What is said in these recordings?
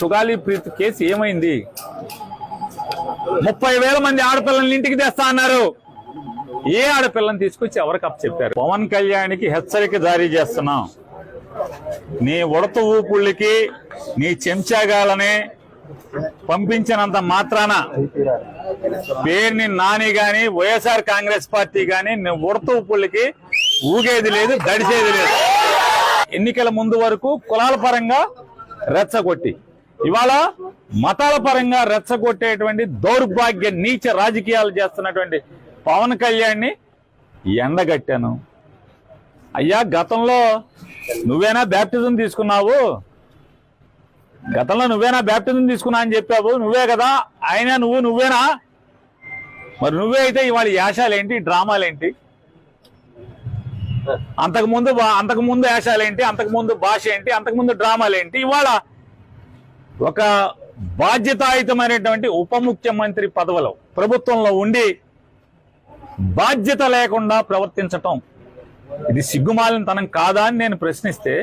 Sugali Preet case ఏమైంది? ముప్పై వేల మంది ఆడపిల్లల్ని ఇంటికి తెస్తా అన్నారు. ఏ ఆడపిల్లని తీసుకొచ్చి ఎవరికి అప్ చెప్పారు? పవన్ కళ్యాణ్కి హెచ్చరిక జారీ చేస్తున్నాం. నీ ఉడత ఊపుళ్ళకి నీ చెంచాగాలని పంపించినంత మాత్రాన పేరుని నాని గాని వైఎస్ఆర్ కాంగ్రెస్ పార్టీ గాని నీ ఉడత ఊపుళ్ళకి ఊగేది లేదు దడిసేది లేదు. ఎన్నికల ముందు వరకు కులాల పరంగా రెచ్చగొట్టి. ఇవాళ మతాల పరంగా రెచ్చగొట్టేటువంటి దౌర్భాగ్య నీచ రాజకీయాలు చేస్తున్నటువంటి పవన్ కళ్యాణ్ని ఎండగట్టాను. అయ్యా గతంలో నువ్వేనా బ్యాప్టిజం తీసుకున్నావు? గతంలో నువ్వేనా బ్యాప్టిజం తీసుకున్నా అని చెప్పావు? నువ్వే కదా? ఆయన నువ్వు నువ్వేనా? మరి నువ్వే అయితే ఇవాళ యాశాలేంటి డ్రామాలేంటి? అంతకుముందు అంతకుముందు వేషాలేంటి అంతకుముందు భాష ఏంటి అంతకుముందు డ్రామాలేంటి? ఇవాళ ఒక బాధ్యతాయుతమైనటువంటి ఉప ముఖ్యమంత్రి పదవిలో ప్రభుత్వంలో ఉండి బాధ్యత లేకుండా ప్రవర్తించటం. ఇది సిగ్గుమాలినతనం కాదా అని నేను ప్రశ్నిస్తే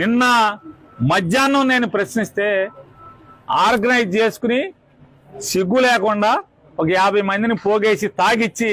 నిన్న మధ్యాహ్నం నేను ప్రశ్నిస్తే ఆర్గనైజ్ చేసుకుని సిగ్గు లేకుండా ఒక యాభై మందిని పోగేసి తాగిచ్చి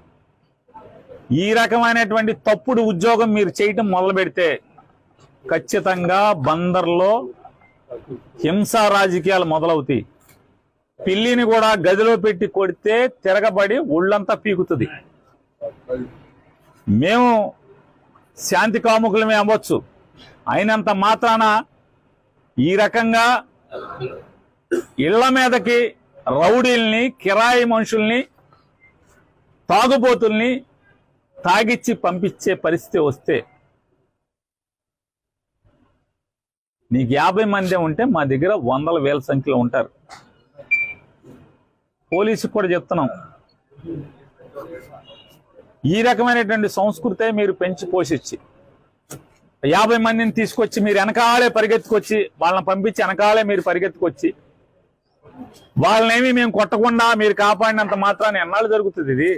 ఈ రకమైనటువంటి తప్పుడు ఉద్యోగం మీరు చేయటం మొదలు పెడితే ఖచ్చితంగా బందర్లో హింసా రాజకీయాలు మొదలవుతాయి. పిల్లిని కూడా గదిలో పెట్టి కొడితే తిరగబడి ఒళ్ళంతా పీకుతుంది. మేము శాంతి కాముకులమే అవ్వచ్చు. అయినంత మాత్రాన ఈ రకంగా ఇళ్ళ మీదకి రౌడీల్ని కిరాయి మనుషుల్ని తాగుబోతుల్ని తాగిచ్చి పంపించే పరిస్థితి వస్తే నీకు యాభై మందే ఉంటే మా దగ్గర వందల వేల సంఖ్యలో ఉంటారు. పోలీసుకు కూడా చెప్తున్నాం. ఈ రకమైనటువంటి సంస్కృతే మీరు పెంచి పోషించి యాభై మందిని తీసుకొచ్చి మీరు వెనకాలే పరిగెత్తుకొచ్చి వాళ్ళని పంపించి వెనకాలే మీరు పరిగెత్తుకొచ్చి వాళ్ళనేమి మేము కొట్టకుండా మీరు కాపాడినంత మాత్రాన్ని ఎన్నాళ్ళు జరుగుతుంది ఇది?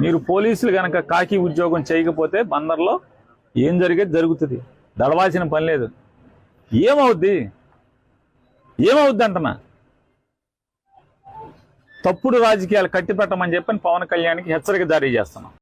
మీరు పోలీసులు గనక కాకి ఉద్యోగం చేయకపోతే బందర్లో ఏం జరిగేది? జరుగుతుంది. దడవాల్సిన పని లేదు. ఏమవుద్ది? ఏమవుద్ది అంటనా తప్పుడు రాజకీయాలు కట్టిపెట్టమని చెప్పని పవన్ కళ్యాణ్కి హెచ్చరిక జారీ చేస్తున్నాం.